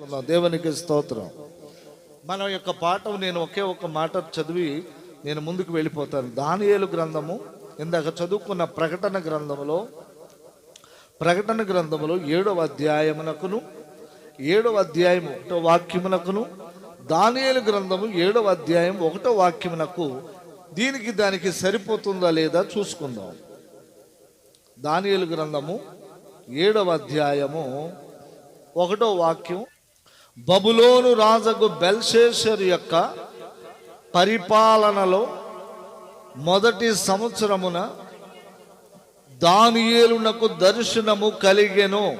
దేవునికి స్తోత్రం. మన యొక్క పాఠం నేను ఒకే ఒక మాట చదివి నేను ముందుకు వెళ్ళిపోతాను. దానియేలు గ్రంథము ఇందాక చదువుకున్న ప్రకటన గ్రంథములో ప్రకటన గ్రంథములో ఏడవ అధ్యాయమునకును ఏడవ అధ్యాయం ఒకటో వాక్యమునకును దానియేలు గ్రంథము ఏడవ అధ్యాయం ఒకటో వాక్యమునకు దీనికి దానికి సరిపోతుందా లేదా చూసుకుందాం. దానియేలు గ్రంథము ఏడవ అధ్యాయము ఒకటో వాక్యం బబులోను రాజగు బెల్షేషర్ యొక్క పరిపాలనలో మొదటి సంవత్సరమున దానియేలునకు దర్శనము కలిగెను.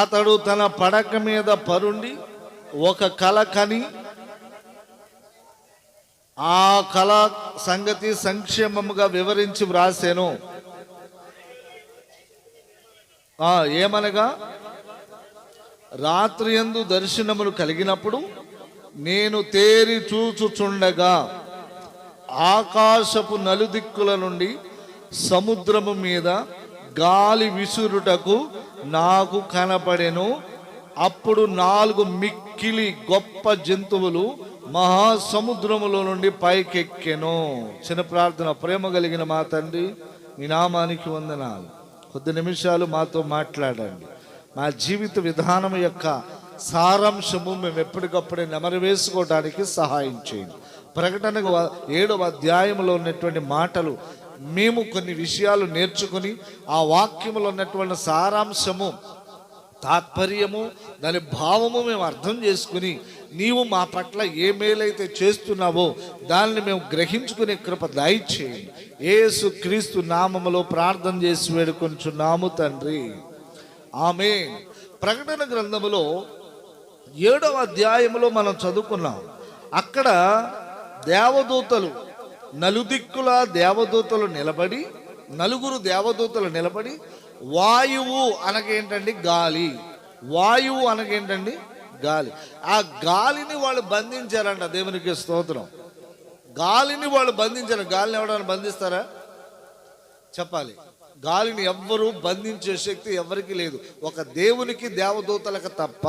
అతడు తన పడక మీద పరుండి ఒక కల కని ఆ కళ సంగతి సంక్షేమముగా వివరించి వ్రాసాను. ఏమనగా? రాత్రి ఎందు దర్శనములు కలిగినప్పుడు నేను తేరి చూచుచుండగా ఆకాశపు నలుదిక్కుల నుండి సముద్రము మీద గాలి విసురుటకు నాకు కనపడెను. అప్పుడు నాలుగు మిక్కిలి గొప్ప జంతువులు మహాసముద్రములో నుండి పైకెక్కెను. చిన్న ప్రార్థన ప్రేమ కలిగిన మా తండ్రి మీ నామానికి వందనాలు. కొద్ది నిమిషాలు మాతో మాట్లాడండి. మా జీవిత విధానం యొక్క సారాంశము మేము ఎప్పటికప్పుడే నెమరు వేసుకోవడానికి సహాయం చేయండి. ప్రకటన ఏడవ అధ్యాయంలో ఉన్నటువంటి మాటలు మేము కొన్ని విషయాలు నేర్చుకుని ఆ వాక్యములో ఉన్నటువంటి సారాంశము తాత్పర్యము దాని భావము మేము అర్థం చేసుకుని నీవు మా పట్ల ఏ మేలైతే చేస్తున్నావో దానిని మేము గ్రహించుకునే కృప దయచేయండి. ఏసు క్రీస్తు నామములో ప్రార్థన చేసి వేడుకొంచున్నాము తండ్రి. ఆమె ప్రకటన గ్రంథములో ఏడవ అధ్యాయములో మనం చదువుకున్నాం. అక్కడ దేవదూతలు నలుదిక్కుల దేవదూతలు నిలబడి నలుగురు దేవదూతలు నిలబడి వాయువు అనగేంటండి గాలి. వాయువు అనగేంటండి గాలి. ఆ గాలిని వాళ్ళు బంధించారంట దేవునికి స్తోత్రం. గాలిని వాళ్ళు బంధించారు. గాలిని ఎవడైనా బంధిస్తారా? చెప్పాలి. గాలిని ఎవ్వరూ బంధించే శక్తి ఎవరికి లేదు. ఒక దేవునికి దేవదూతలకు తప్ప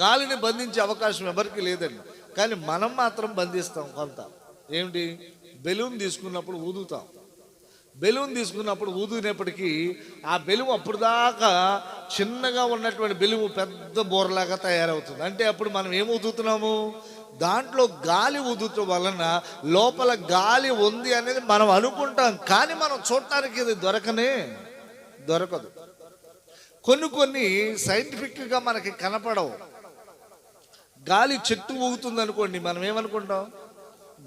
గాలిని బంధించే అవకాశం ఎవరికి లేదండి. కానీ మనం మాత్రం బంధిస్తాం కొంత. ఏమిటి? బెలూన్ తీసుకున్నప్పుడు ఊదుతాం. బెలూన్ తీసుకున్నప్పుడు ఊదినప్పటికీ ఆ బెలుము అప్పుడు దాకా చిన్నగా ఉన్నటువంటి బెలుము పెద్ద బోర్లాగా తయారవుతుంది. అంటే అప్పుడు మనం ఏం ఊదుతున్నాము? దాంట్లో గాలి ఊదుతూ వలన లోపల గాలి ఉంది అనేది మనం అనుకుంటాం కానీ మనం చూడటానికి ఇది దొరకనే దొరకదు. కొన్ని కొన్ని సైంటిఫిక్గా మనకి కనపడవు. గాలి చెట్టు ఊగుతుంది అనుకోండి మనం ఏమనుకుంటాం?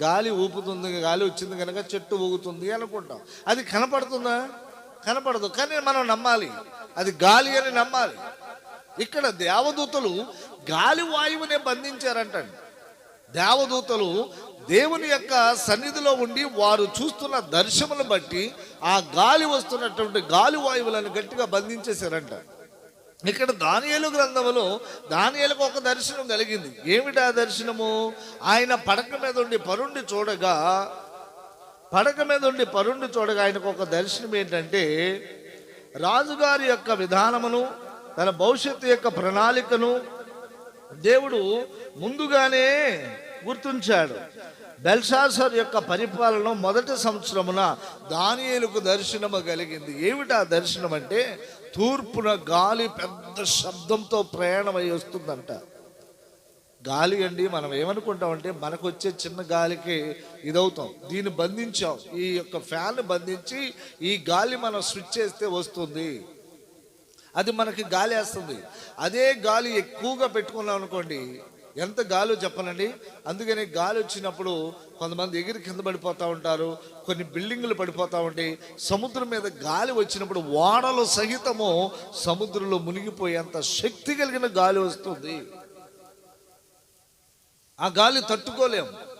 గాలి ఊపుతుంది గాలి వచ్చింది కనుక చెట్టు ఊగుతుంది అనుకుంటాం. అది కనపడుతుందా? కనపడదు కానీ మనం నమ్మాలి. అది గాలి అని నమ్మాలి. ఇక్కడ దేవదూతలు గాలి వాయువునే బంధించారంటండి. దేవదూతలు దేవుని యొక్క సన్నిధిలో ఉండి వారు చూస్తున్న దర్శమును బట్టి ఆ గాలి వస్తున్నటువంటి గాలి వాయువులను గట్టిగా బంధించేశారంట. ఇక్కడ దానియలు గ్రంథములో దానియలకు ఒక దర్శనం కలిగింది. ఏమిటి ఆ దర్శనము? ఆయన పడక మీద ఉండి పరుండి చూడగా పడక మీద ఉండి పరుండి చూడగా ఆయనకు ఒక దర్శనం ఏంటంటే రాజుగారి యొక్క విధానమును తన భవిష్యత్తు యొక్క ప్రణాళికను దేవుడు ముందుగానే గుర్తుంచాడు. బెల్షాసర్ యొక్క పరిపాలన మొదటి సంవత్సరమున దానియేలకు దర్శనము కలిగింది. ఏమిటి ఆ దర్శనం అంటే తూర్పున గాలి పెద్ద శబ్దంతో ప్రయాణమై వస్తుందంట. గాలి అండి మనం ఏమనుకుంటామంటే మనకు వచ్చే చిన్న గాలికి ఇదవుతాం. దీన్ని బంధించాం. ఈ యొక్క ఫ్యాన్ బంధించి ఈ గాలి మనం స్విచ్ చేస్తే వస్తుంది. అది మనకి గాలి వేస్తుంది. అదే గాలి ఎక్కువగా పెట్టుకున్నాం అనుకోండి ఎంత గాలి చెప్పనండి. అందుకని గాలి వచ్చినప్పుడు కొంతమంది ఎగిరి కింద పడిపోతూ ఉంటారు కొన్ని బిల్డింగులు పడిపోతూ ఉంటాయి. సముద్రం మీద గాలి వచ్చినప్పుడు ఓడలు సహితము సముద్రంలో మునిగిపోయేంత శక్తి కలిగిన గాలి వస్తుంది. ఆ గాలి తట్టుకోలేము.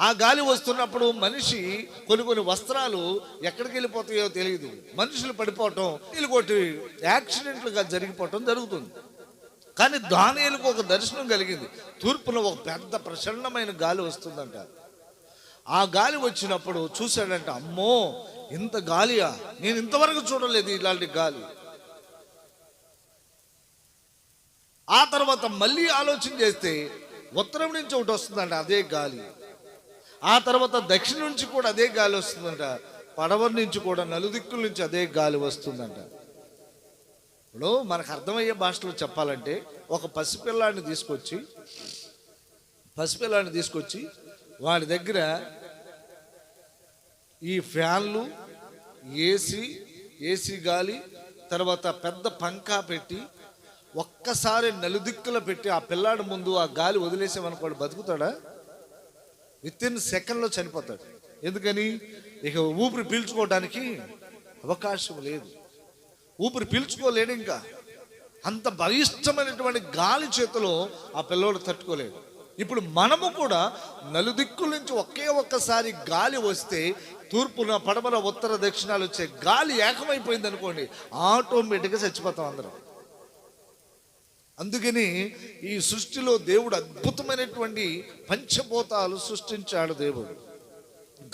ఆ గాలి వస్తున్నప్పుడు మనిషి కొన్ని కొన్ని వస్త్రాలు ఎక్కడికి వెళ్ళిపోతాయో తెలియదు మనుషులు పడిపోవటం ఇంకొకటి యాక్సిడెంట్లుగా జరిగిపోవటం జరుగుతుంది. కానీ దానిలకు ఒక దర్శనం కలిగింది. తూర్పులో ఒక పెద్ద ప్రచండమైన గాలి వస్తుందంట. ఆ గాలి వచ్చినప్పుడు చూశాడంట అమ్మో ఇంత గాలియా? నేను ఇంతవరకు చూడలేదు ఇలాంటి గాలి. ఆ తర్వాత మళ్ళీ ఆలోచన చేస్తే ఉత్తరం నుంచి ఒకటి వస్తుందంట అదే గాలి. ఆ తర్వాత దక్షిణ నుంచి కూడా అదే గాలి వస్తుందంట పడవరి నుంచి కూడా నలుదిక్కుల నుంచి అదే గాలి వస్తుందంట. ఇప్పుడు మనకు అర్థమయ్యే భాషలో చెప్పాలంటే ఒక పసిపిల్లాడిని తీసుకొచ్చి పసిపిల్లాడిని తీసుకొచ్చి వాడి దగ్గర ఈ ఫ్యాన్లు ఏసీ ఏసీ గాలి తర్వాత పెద్ద పంకా పెట్టి ఒక్కసారి నలుదిక్కుల పెట్టి ఆ పిల్లాడి ముందు ఆ గాలి వదిలేసామనుకోడు బతుకుతాడా? విత్ ఇన్ సెకండ్లో చనిపోతాడు. ఎందుకని? ఇక ఊపిరి పీల్చుకోవడానికి అవకాశం లేదు. ఊపిరి పీల్చుకోలేడు ఇంకా. అంత బలిష్టమైనటువంటి గాలి చేతిలో ఆ పిల్లోడు తట్టుకోలేడు. ఇప్పుడు మనము కూడా నలుదిక్కుల నుంచి ఒకే ఒక్కసారి గాలి వస్తే తూర్పున పడమర ఉత్తర దక్షిణాలు వచ్చే గాలి ఏకమైపోయింది అనుకోండి ఆటోమేటిక్గా చచ్చిపోతాం అందరం. అందుకని ఈ సృష్టిలో దేవుడు అద్భుతమైనటువంటి పంచభూతాలు సృష్టించాడు దేవుడు.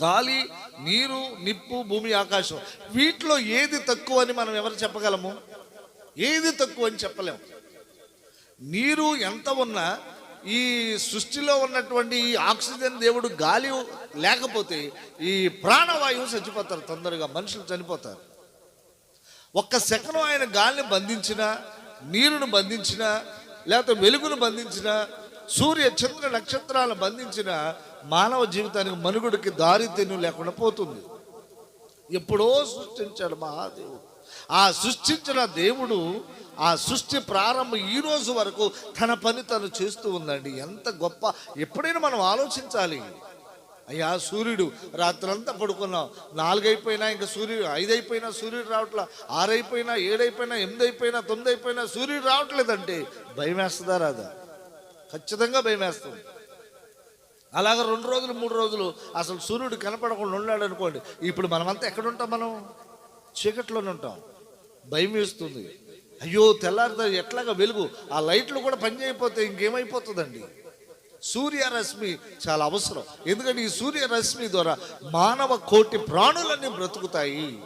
గాలి నీరు నిప్పు భూమి ఆకాశం. వీటిలో ఏది తక్కువ అని మనం ఎవరు చెప్పగలము? ఏది తక్కువ అని చెప్పలేము. నీరు ఎంత ఉన్నా ఈ సృష్టిలో ఉన్నటువంటి ఈ ఆక్సిజన్ దేవుడు గాలి లేకపోతే ఈ ప్రాణవాయువు చచ్చిపోతారు తొందరగా మనుషులు చనిపోతారు. ఒక్క సెకను ఆయన గాలిని బంధించినా నీరును బంధించినా లేకపోతే వెలుగును బంధించినా సూర్య చంద్ర నక్షత్రాలను బంధించిన మానవ జీవితానికి మనుగుడికి దారి లేకుండా పోతుంది. ఎప్పుడో సృష్టించాడు మహాదేవుడు. ఆ సృష్టించిన దేవుడు ఆ సృష్టి ప్రారంభం ఈ రోజు వరకు తన పని తను చేస్తూ ఉందండి. ఎంత గొప్ప ఎప్పుడైనా మనం ఆలోచించాలి. అయ్యా సూర్యుడు రాత్రంతా పడుకున్నాం. నాలుగైపోయినా ఇంకా సూర్యుడు ఐదైపోయినా సూర్యుడు రావట్లా ఆరైపోయినా ఏడైపోయినా ఎనిమిది అయిపోయినా తొమ్మిది అయిపోయినా సూర్యుడు రావట్లేదంటే భయం వేస్తుందా రాదా? ఖచ్చితంగా భయం వేస్తుంది. అలాగ రెండు రోజులు మూడు రోజులు అసలు సూర్యుడు కనపడకుండా ఉన్నాడు అనుకోండి ఇప్పుడు మనమంతా ఎక్కడ ఉంటాం మనం? చీకట్లోనే ఉంటాం. భయం వేస్తుంది. అయ్యో తెల్లారితో ఎట్లాగా వెలుగు? ఆ లైట్లు కూడా పనిచేయకపోతే ఇంకేమైపోతుందండి? సూర్యరశ్మి చాలా అవసరం. ఎందుకంటే ఈ సూర్యరశ్మి ద్వారా మానవ కోటి ప్రాణులన్నీ బ్రతుకుతాయి.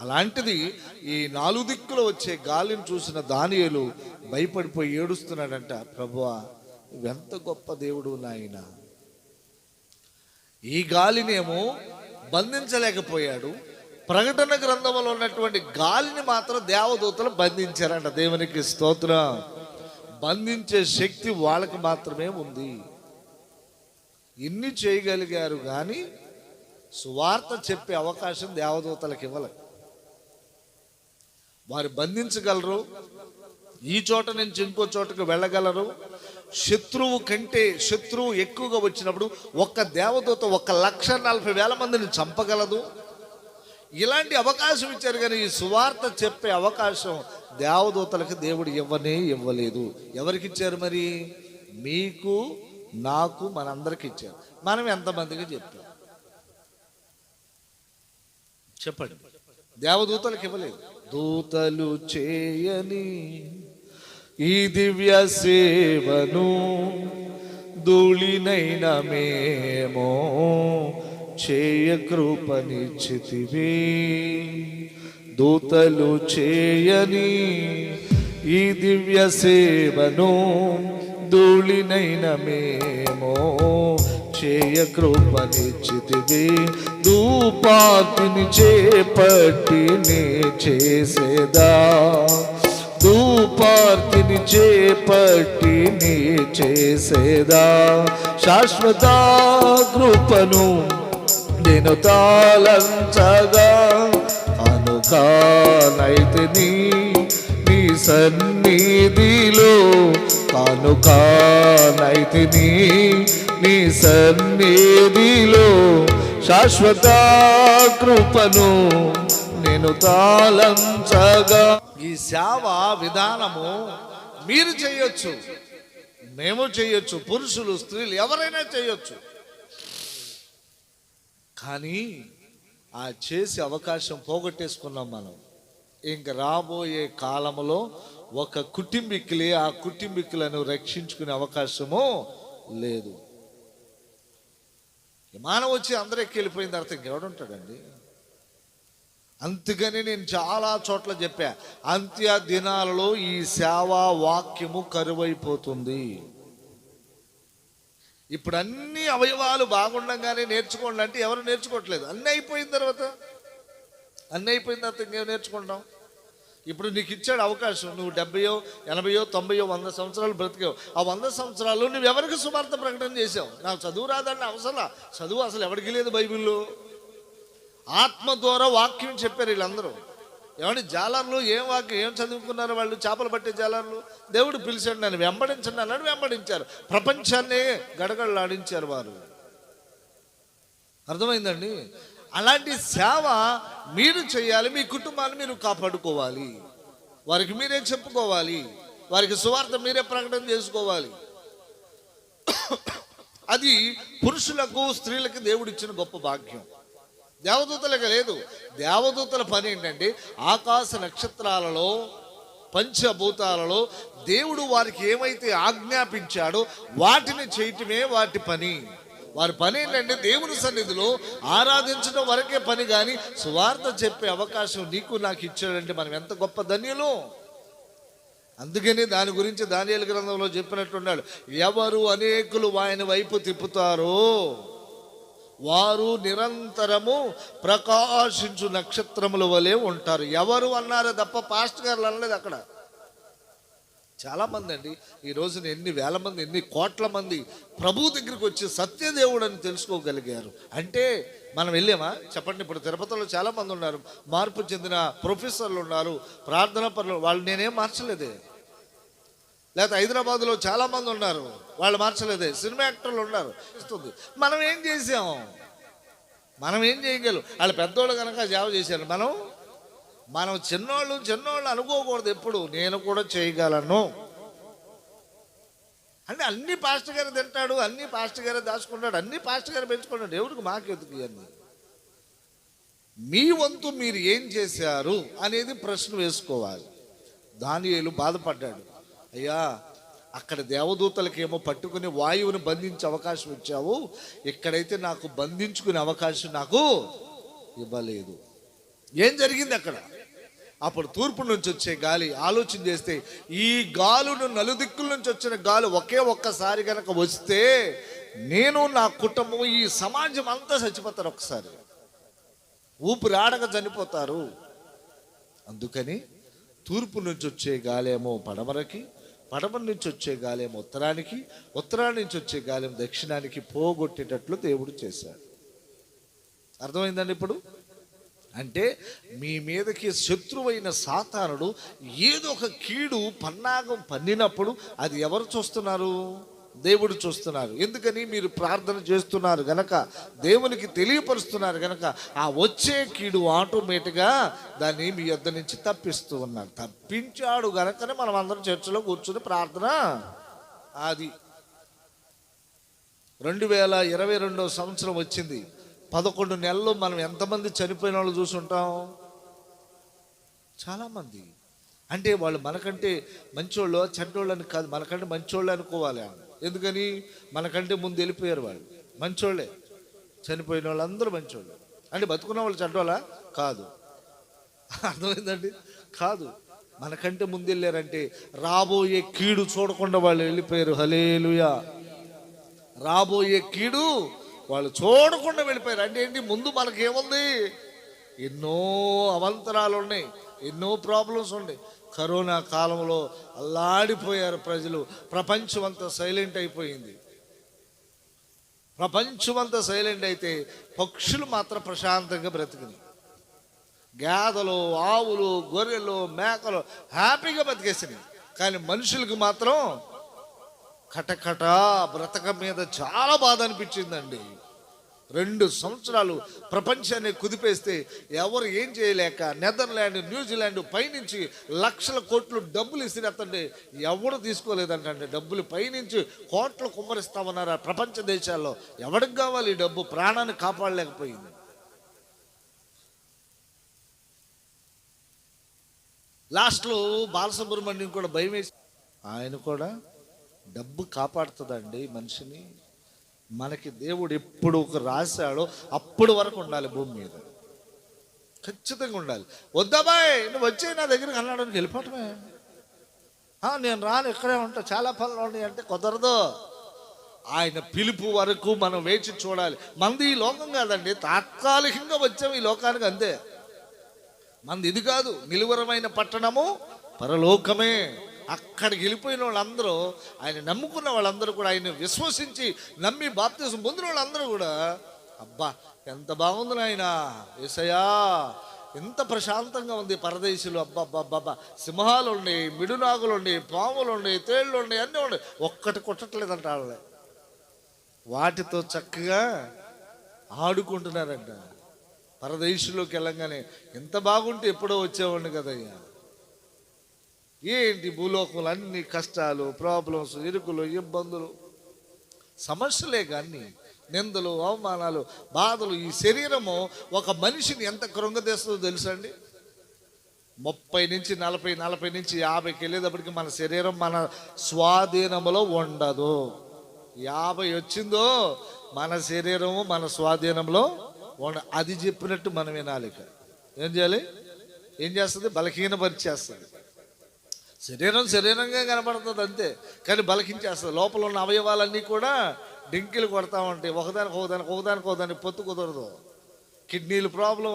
అలాంటిది ఈ నాలుగు దిక్కులు వచ్చే గాలిని చూసిన దానియలు భయపడిపోయి ఏడుస్తున్నాడంట ప్రభువా ఎంత గొప్ప దేవుడు నాయన? ఈ గాలినేమో బంధించలేకపోయాడు. ప్రకటన గ్రంథంలో ఉన్నటువంటి గాలిని మాత్రం దేవదూతలు బంధించారంట. దేవునికి స్తోత్రం. బంధించే శక్తి వాళ్ళకి మాత్రమే ఉంది. ఇన్ని చేయగలిగారు కానీ సువార్త చెప్పే అవకాశం దేవదూతలకు ఇవ్వలే. వారు బంధించగలరు. ఈ చోట నుంచి ఇంకో చోటకు వెళ్ళగలరు. శత్రువు కంటే శత్రువు ఎక్కువగా వచ్చినప్పుడు ఒక్క దేవదూత ఒక లక్ష నలభై వేల మందిని చంపగలదు? ఇలాంటి అవకాశం ఇచ్చారు కానీ ఈ సువార్త చెప్పే అవకాశం దేవదూతలకు దేవుడు ఇవ్వనే ఇవ్వలేదు. ఎవరికి ఇచ్చారు మరి? మీకు నాకు మనందరికి ఇచ్చారు. మనం ఎంతమందికి చెప్పాం? చెప్పండి. దేవదూతలకు ఇవ్వలేదు. దూతలు చేయని ఈ దివ్య సేవను ధూళినైన మేమో చేయ కృపనిచ్చితివి. దూతలు చేయని ఈ దివ్య సేవను ధూళినైన మేమో చేయ కృపనిచ్చితివి. దూపాతిని చేపట్టి నే చేసేదా? ధూపార్తిని చేపట్టి నీ చేసేదా. శాశ్వత కృపను నేను తాళంచగా. అనుకానైతే నీ సన్నిధిలో కానుకానైతిని నీ సన్నిధిలో శాశ్వత కృపను నేను తాళంచగా. ఈ సేవ విధానము మీరు చేయొచ్చు మేము చేయొచ్చు పురుషులు స్త్రీలు ఎవరైనా చేయొచ్చు. కానీ ఆ చేసే అవకాశం పోగొట్టేసుకున్నాం మనం. ఇంక రాబోయే కాలంలో ఒక కుటుంబీకులే ఆ కుటుంబీకులను రక్షించుకునే అవకాశము లేదు. విమానం వచ్చి అందరికి వెళ్ళిపోయిన తర్వాత ఇంకెవడుంటాడండి? అందుకని నేను చాలా చోట్ల చెప్పా అంత్య దినాలలో ఈ సేవా వాక్యము కరువైపోతుంది. ఇప్పుడు అన్ని అవయవాలు బాగుండగానే నేర్చుకోండి అంటే ఎవరు నేర్చుకోవట్లేదు. అన్నీ అయిపోయిన తర్వాత అన్నీ అయిపోయిన తర్వాత ఇంకేం నేర్చుకుంటాం? ఇప్పుడు నీకు ఇచ్చాడు అవకాశం నువ్వు డెబ్బయో ఎనభయో తొంభయో వంద సంవత్సరాలు బ్రతికావు. ఆ వంద సంవత్సరాలు నువ్వు ఎవరికి సువార్త ప్రకటన చేసావు నాకు చదువు రాదండి అవసరం చదువు అసలు ఎవరికి లేదు బైబిల్లో. ఆత్మ ద్వారా వాక్యం చెప్పారు వీళ్ళందరూ. ఏమంటే జాలర్లు ఏం వాక్యం ఏం చదువుకున్నారు వాళ్ళు? చేపలు పట్టే జాలర్లు? దేవుడు పిలిచాడు నన్ను వెంబడించండి అన్నాడు వెంబడించారు. ప్రపంచాన్ని గడగడలాడించారు వారు. అర్థమైందండి? అలాంటి సేవ మీరు చేయాలి మీ కుటుంబాన్ని మీరు కాపాడుకోవాలి. వారికి మీరే చెప్పుకోవాలి. వారికి సువార్త మీరే ప్రకటన చేసుకోవాలి. అది పురుషులకు స్త్రీలకు దేవుడిచ్చిన గొప్ప భాగ్యం. దేవదూతలకు లేదు. దేవదూతల పని ఏంటంటే ఆకాశ నక్షత్రాలలో పంచభూతాలలో దేవుడు వారికి ఏమైతే ఆజ్ఞాపించాడో వాటిని చేయటమే వాటి పని. వారి పని ఏంటంటే దేవుని సన్నిధిలో ఆరాధించడం వరకే పని కానీ సువార్త చెప్పే అవకాశం నీకు నాకు ఇచ్చాడంటే మనం ఎంత గొప్ప ధన్యులు? అందుకనే దాని గురించి దానియేలు గ్రంథంలో చెప్పినట్టున్నాడు ఎవరు అనేకులు ఆయన వైపు తిప్పుతారో వారు నిరంతరము ప్రకాశించు నక్షత్రముల వలె ఉంటారు. ఎవరు అన్నారు తప్ప పాస్ట్ గారు అనలేదు అక్కడ. చాలామంది అండి ఈ రోజున ఎన్ని వేల మంది ఎన్ని కోట్ల మంది ప్రభు దగ్గరికి వచ్చి సత్యదేవుడు అని తెలుసుకోగలిగారు. అంటే మనం వెళ్ళామా? చెప్పండి ఇప్పుడు తిరుపతిలో చాలామంది ఉన్నారు. మార్పు చెందిన ప్రొఫెసర్లు ఉన్నారు ప్రార్థన పనులు వాళ్ళు నేనేం మార్చలేదే. లేకపోతే హైదరాబాద్లో చాలామంది ఉన్నారు. వాళ్ళు మార్చలేదే. సినిమా యాక్టర్లు ఉన్నారు. ఇస్తుంది. మనం ఏం చేసాం? మనం ఏం చేయగలం? వాళ్ళు పెద్దోళ్ళు కనుక జాబ్ చేశారు. మనం మనం చిన్నోళ్ళు చిన్నోళ్ళు అనుకోకూడదు ఎప్పుడు. నేను కూడా చేయగలను. అంటే అన్ని పాస్టర్ గారు తింటాడు అన్ని పాస్టర్ గారే దాచుకుంటాడు అన్ని పాస్టర్ గారు పెంచుకుంటాడు. ఎవరికి మాకెందుకు ఇవన్నీ? మీ వంతు మీరు ఏం చేశారు అనేది ప్రశ్న వేసుకోవాలి. దానియేలు బాధపడ్డాడు. అయ్యా అక్కడ దేవదూతలకేమో పట్టుకుని వాయువుని బంధించే అవకాశం ఇచ్చావు. ఇక్కడైతే నాకు బంధించుకునే అవకాశం నాకు ఇవ్వలేదు. ఏం జరిగింది అక్కడ? అప్పుడు తూర్పు నుంచి వచ్చే గాలి ఆలోచన చేస్తే ఈ గాలును నలుదిక్కుల నుంచి వచ్చిన గాలి ఒకే ఒక్కసారి కనుక వస్తే నేను నా కుటుంబం ఈ సమాజం అంతా చచ్చిపోతారు ఒకసారి. ఊపిరి ఆడక చనిపోతారు. అందుకని తూర్పు నుంచి వచ్చే గాలేమో పడమరకి పడమర నుంచి వచ్చే గాలేం ఉత్తరానికి ఉత్తరాన్ని నుంచి వచ్చే గాలేం దక్షిణానికి పోగొట్టేటట్లు దేవుడు చేశాడు. అర్థమైందండి ఇప్పుడు? అంటే మీ మీదకి శత్రువైన సాతానుడు ఏదో ఒక కీడు పన్నాగం పన్నినప్పుడు అది ఎవరు చూస్తున్నారు? దేవుడు చూస్తున్నారు. ఎందుకని? మీరు ప్రార్థన చేస్తున్నారు గనక దేవునికి తెలియపరుస్తున్నారు గనక ఆ వచ్చే కీడు ఆటోమేటిక్గా దాన్ని మీ యొద్ద నుంచి తప్పిస్తూ ఉన్నారు. తప్పించాడు గనకనే మనం అందరం చర్చలో కూర్చుని ప్రార్థన. అది రెండు వేల ఇరవై రెండో సంవత్సరం వచ్చింది. పదకొండు నెలలు మనం ఎంతమంది చనిపోయిన వాళ్ళు చూసుంటాం చాలామంది. అంటే వాళ్ళు మనకంటే మంచోళ్ళు చెడ్డోళ్ళని కాదు మనకంటే మంచోళ్ళు అనుకోవాలి. ఎందుకని? మనకంటే ముందు వెళ్ళిపోయారు వాళ్ళు. మంచోళ్ళే. చనిపోయిన వాళ్ళందరూ మంచోళ్ళు. అంటే బతుకున్న వాళ్ళు చెడ్డోళ్ళా? కాదు. అర్థమైందండి? కాదు. మనకంటే ముందు వెళ్ళారంటే రాబోయే కీడు చూడకుండా వాళ్ళు వెళ్ళిపోయారు. హలేలుయా రాబోయే కీడు వాళ్ళు చూడకుండా వెళ్ళిపోయారు. అంటే ఏంటి? ముందు మనకేముంది? ఎన్నో అవంతరాలు ఉన్నాయి ఎన్నో ప్రాబ్లమ్స్ ఉన్నాయి. కరోనా కాలంలో అల్లాడిపోయారు ప్రజలు. ప్రపంచం అంతా సైలెంట్ అయిపోయింది. ప్రపంచం అంతా సైలెంట్ అయితే పక్షులు మాత్రం ప్రశాంతంగా బ్రతికినాయి. గేదలు ఆవులు గొర్రెలు మేకలు హ్యాపీగా బతికేసినాయి కానీ మనుషులకు మాత్రం కటకట బ్రతక మీద చాలా బాధ అనిపించిందండి. రెండు సంవత్సరాలు ప్రపంచాన్ని కుదిపేస్తే ఎవరు ఏం చేయలేక నెదర్లాండ్ న్యూజిలాండ్ పైనుంచి లక్షల కోట్లు డబ్బులు ఇసిరేస్తుంటే ఎవడు తీసుకోలేదంటే డబ్బులు పైనుంచి కోట్లు కుమ్మరిస్తామన్నారు ఆ ప్రపంచ దేశాల్లో. ఎవరికి కావాలి ఈ డబ్బు? ప్రాణాన్ని కాపాడలేకపోయింది. లాస్ట్లో బాలసుబ్రహ్మణ్యం కూడా భయం వేసి ఆయన కూడా డబ్బు కాపాడుతుందండి మనిషిని. మనకి దేవుడు ఎప్పుడు ఒక రాశాడో అప్పుడు వరకు ఉండాలి భూమి మీద. ఖచ్చితంగా ఉండాలి. వద్దాబాయ్ నువ్వు వచ్చే నా దగ్గరికి అన్నాడు వెళ్ళిపోవటమే. నేను రాను ఇక్కడే ఉంటా చాలా పనులు ఉన్నాయి అంటే కుదరదు. ఆయన పిలుపు వరకు మనం వేచి చూడాలి. మంది ఈ లోకం కాదండి తాత్కాలికంగా వచ్చాం ఈ లోకానికి అంతే. మంది ఇది కాదు నిలువరమైన పట్టణము పరలోకమే. అక్కడికి వెళ్ళిపోయిన వాళ్ళందరూ ఆయన నమ్ముకున్న వాళ్ళందరూ కూడా ఆయన విశ్వసించి నమ్మి బాప్తీసం పొందిన వాళ్ళందరూ కూడా అబ్బా ఎంత బాగుంది నాయన ఏసయా ఎంత ప్రశాంతంగా ఉంది పరదేశులు అబ్బా అబ్బా అబ్బా సింహాలు ఉన్నాయి మిడునాగులు ఉన్నాయి పాములు ఉన్నాయి తేళ్ళు ఉన్నాయి అన్నీ ఉన్నాయి. ఒక్కటి కొట్టట్లేదంట వాళ్ళే. వాటితో చక్కగా ఆడుకుంటున్నారంట. పరదేశంలోకి వెళ్ళంగానే ఎంత బాగుంటే ఎప్పుడో వచ్చేవాడిని కదయ్యా. ఏంటి భూలోకంలో అన్ని కష్టాలు ప్రాబ్లమ్స్ ఇరుకులు ఇబ్బందులు? సమస్యలే కానీ నిందలు అవమానాలు బాధలు ఈ శరీరము ఒక మనిషిని ఎంత కృంగతీస్తుందో తెలుసండి ముప్పై నుంచి నలభై నలభై నుంచి యాభైకి వెళ్ళేటప్పటికి మన శరీరం మన స్వాధీనంలో ఉండదు. యాభై వచ్చిందో మన శరీరము మన స్వాధీనంలో ఉండ అది చెప్పినట్టు మనం వినాలి ఇక. ఏం చేయాలి? ఏం చేస్తుంది? బలహీనపరిచేస్తుంది. శరీరం శరీరంగా కనబడుతుంది అంతే. కానీ బలకించేస్తుంది. లోపల ఉన్న అవయవాలన్నీ కూడా డింకిలు కొడతా ఉంటాయి. ఒకదానికి ఒకదానికి ఒకదానికి ఒకదానికి పొత్తు కుదరదు. కిడ్నీలు ప్రాబ్లం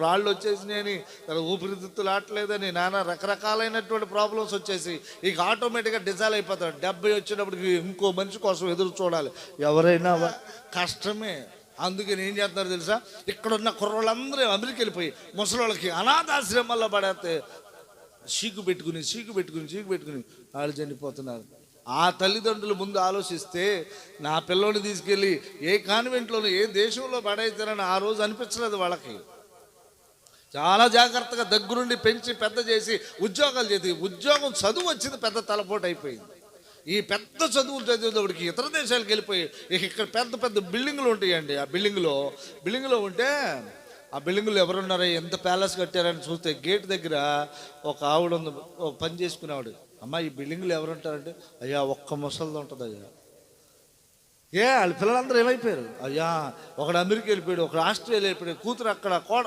రాళ్ళు వచ్చేసినాయని తర్వాత ఊపిరితిత్తులు ఆటలేదని నానా రకరకాలైనటువంటి ప్రాబ్లమ్స్ వచ్చేసి ఇక ఆటోమేటిక్గా డిజాల్వ్ అయిపోతాడు. డెబ్బై వచ్చినప్పటికి ఇంకో మనిషి కోసం ఎదురు చూడాలి. ఎవరైనా కష్టమే. అందుకని ఏం చేస్తున్నారు తెలుసా? ఇక్కడ ఉన్న కుర్రోళ్ళందరూ అమెరికా వెళ్ళిపోయి ముసలోళ్ళకి అనాథాశ్రమాల్లో పడేస్తే చీకు పెట్టుకుని చీకు పెట్టుకుని చీకు పెట్టుకుని వాళ్ళు చనిపోతున్నారు. ఆ తల్లిదండ్రులు ముందు ఆలోచిస్తే నా పిల్లోని తీసుకెళ్ళి ఏ కాన్వెంట్లోనూ ఏ దేశంలో పడైతారని ఆ రోజు అనిపించలేదు వాళ్ళకి. చాలా జాగ్రత్తగా దగ్గరుండి పెంచి పెద్ద చేసి ఉద్యోగాలు చేసి ఉద్యోగం చదువు వచ్చింది పెద్ద తలపోటు అయిపోయింది. ఈ పెద్ద చదువులు చదివేటప్పటికి ఇతర దేశాలకు వెళ్ళిపోయి ఇక్కడ పెద్ద పెద్ద బిల్డింగ్లు ఉంటాయండి. ఆ బిల్డింగ్లో బిల్డింగ్లో ఉంటే ఆ బిల్డింగ్లో ఎవరున్నారో ఎంత ప్యాలెస్ కట్టారని చూస్తే గేట్ దగ్గర ఒక ఆవిడ ఉంది ఒక పని చేసుకునేవాడు ఆవిడ. అమ్మ ఈ బిల్డింగ్లో ఎవరుంటారంటే అయ్యా ఒక్క ముసలిది ఉంటుంది అయ్యా. ఏ వాళ్ళ పిల్లలందరూ ఏమైపోయారు? అయ్యా ఒకడు అమెరికా వెళ్ళిపోయాడు ఒకడు ఆస్ట్రేలియా వెళ్ళిపోయాడు కూతురు అక్కడ కోడ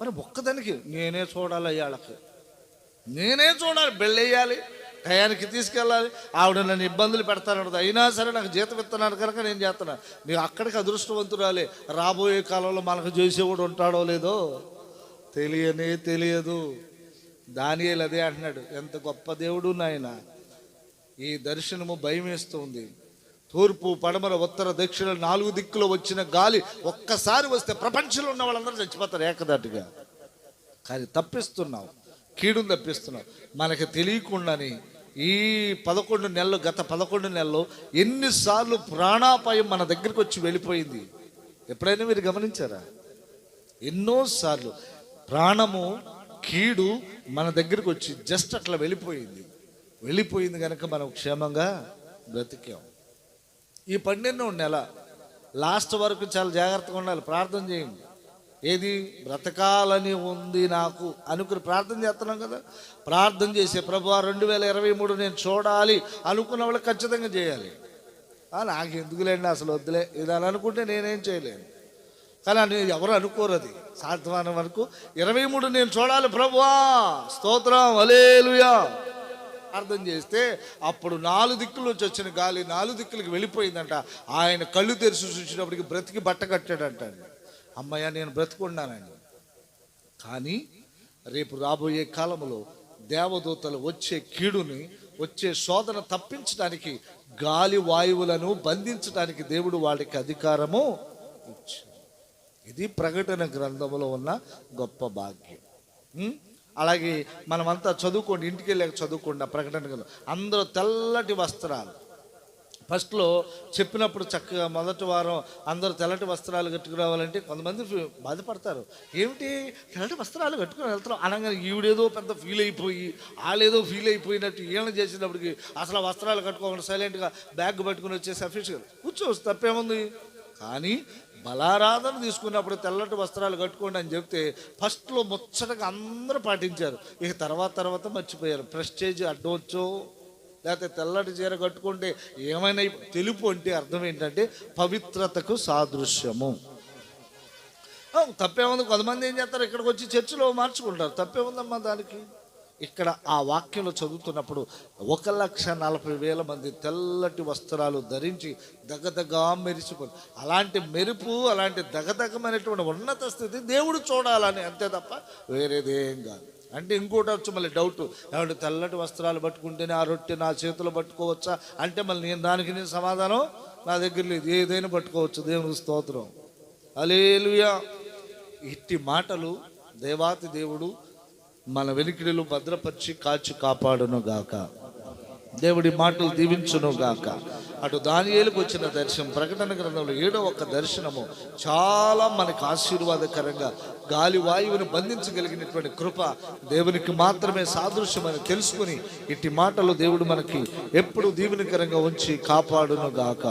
మరి ఒక్కదానికి నేనే చూడాలి అయ్యా వాళ్ళకి. నేనే చూడాలి బెళ్ళేయాలి టయానికి తీసుకెళ్ళాలి. ఆవిడ నన్ను ఇబ్బందులు పెడతానంటది అయినా సరే నాకు జీతం ఇస్తున్నాను కనుక నేను చేస్తున్నా. నీవు అక్కడికి అదృష్టవంతురాలే. రాబోయే కాలంలో మనకు చేసేవాడు ఉంటాడో లేదో తెలియనే తెలియదు. దానియలు అదే అంటున్నాడు. ఎంత గొప్ప దేవుడు నాయన. ఈ దర్శనము భయం వేస్తుంది తూర్పు పడమర ఉత్తర దక్షిణ నాలుగు దిక్కులో వచ్చిన గాలి ఒక్కసారి వస్తే ప్రపంచంలో ఉన్న వాళ్ళందరూ చచ్చిపోతారు ఏకదాటిగా. కానీ తప్పిస్తున్నావు. కీడును తప్పిస్తున్నావు. మనకి తెలియకుండానే ఈ పదకొండు నెలలు గత పదకొండు నెలలు ఎన్నిసార్లు ప్రాణాపాయం మన దగ్గరికి వచ్చి వెళ్ళిపోయింది. ఎప్పుడైనా మీరు గమనించారా? ఎన్నోసార్లు ప్రాణము కీడు మన దగ్గరికి వచ్చి జస్ట్ అట్లా వెళ్ళిపోయింది. వెళ్ళిపోయింది కనుక మనం క్షేమంగా బ్రతికాం. ఈ పన్నెండో నెల లాస్ట్ వరకు చాలా జాగ్రత్తగా ఉండాలి. ప్రార్థన చేయండి. ఏది? బ్రతకాలని ఉంది నాకు. అనుకుని ప్రార్థన చేస్తున్నాం కదా? ప్రార్థన చేసే ప్రభు రెండు వేల ఇరవై మూడు నేను చూడాలి. అనుకున్న వాళ్ళు ఖచ్చితంగా చేయాలి. నాకు ఎందుకులేండి అసలు వద్దులే. ఇది అని అనుకుంటే నేనేం చేయలేను. కానీ ఎవరు అనుకోరు అది. సాధ్యమైన వరకు ఇరవై మూడు నేను చూడాలి ప్రభువా స్తోత్రం. అలేలుయా అర్థం చేస్తే అప్పుడు నాలుగు దిక్కుల నుంచి వచ్చిన గాలి నాలుగు దిక్కులకి వెళ్ళిపోయిందంట. ఆయన కళ్ళు తెరిచి చూసినప్పటికి బ్రతికి బట్ట కట్టాడంట అమ్మయ్య నేను బ్రతుకున్నానండి కానీ రేపు రాబోయే కాలంలో దేవదూతలు వచ్చే కీడుని వచ్చే శోధన తప్పించడానికి గాలి వాయువులను బంధించడానికి దేవుడు వాడికి అధికారము ఇచ్చాడు. ఇది ప్రకటన గ్రంథంలో ఉన్న గొప్ప భాగ్యం. అలాగే మనమంతా చదువుకోండి ఇంటికి వెళ్ళాక చదువుకోండి ఆ ప్రకటన గ్రంథం అందరూ తెల్లటి వస్త్రాలు ఫస్ట్లో చెప్పినప్పుడు చక్కగా మొదటి వారం అందరూ తెల్లటి వస్త్రాలు కట్టుకురావాలంటే కొంతమంది ఫీ- బాధపడతారు. ఏమిటి? తెల్లటి వస్త్రాలు కట్టుకుని వెళ్తారు అనగానే ఈవిడేదో పెద్ద ఫీల్ అయిపోయి వాళ్ళేదో ఫీల్ అయిపోయినట్టు ఈయన చేసినప్పటికి అసలు వస్త్రాలు కట్టుకోకుండా సైలెంట్గా బ్యాగ్ పట్టుకుని వచ్చేసి అఫీషియల్ కూర్చోవచ్చు తప్పేముంది? కానీ బలారాధన తీసుకున్నప్పుడు తెల్లటి వస్త్రాలు కట్టుకోండి అని చెప్తే ఫస్ట్లో ముచ్చటగా అందరూ పాటించారు. ఇక తర్వాత తర్వాత మర్చిపోయారు. ప్రెస్టేజ్ అడ్డవచ్చో లేకపోతే తెల్లటి చీర కట్టుకుంటే ఏమైనా తెలుపు అంటే అర్థం ఏంటంటే పవిత్రతకు సాదృశ్యము. తప్పేముంది? కొంతమంది ఏం చేస్తారు? ఇక్కడికి వచ్చి చర్చిలో మార్చుకుంటారు. తప్పేముందమ్మా దానికి? ఇక్కడ ఆ వాక్యంలో చదువుతున్నప్పుడు ఒక లక్ష నలభై వేల మంది తెల్లటి వస్త్రాలు ధరించి దగదగా మెరిసిపోయి అలాంటి మెరుపు అలాంటి దగదగమైనటువంటి ఉన్నత స్థితి దేవుడు చూడాలని అంతే తప్ప వేరేదేం కాదు. అంటే ఇంకోటి వచ్చు మళ్ళీ డౌట్ ఏమంటే తెల్లటి వస్త్రాలు పట్టుకుంటేనే ఆ రొట్టె నా చేతిలో పట్టుకోవచ్చా? అంటే మళ్ళీ నేను దానికి నేను సమాధానం నా దగ్గర లేదు. ఏదైనా పట్టుకోవచ్చు. దేవుని స్తోత్రం. అలేలుయా ఇట్టి మాటలు దేవాతి దేవుడు మన వెనుకిడిలో భద్రపరిచి కాచి కాపాడును గాక. దేవుడి మాటలు దీవించును గాక. అటు దానియేలకు వచ్చిన దర్శనం ప్రకటన గ్రంథంలో ఏడో ఒక దర్శనము చాలా మనకు ఆశీర్వాదకరంగా గాలి వాయువుని బంధించగలిగినటువంటి కృప దేవునికి మాత్రమే సాదృశ్యమని తెలుసుకుని ఇట్టి మాటలు దేవుడు మనకి ఎప్పుడు దీవెనకరంగా ఉంచి కాపాడును గాక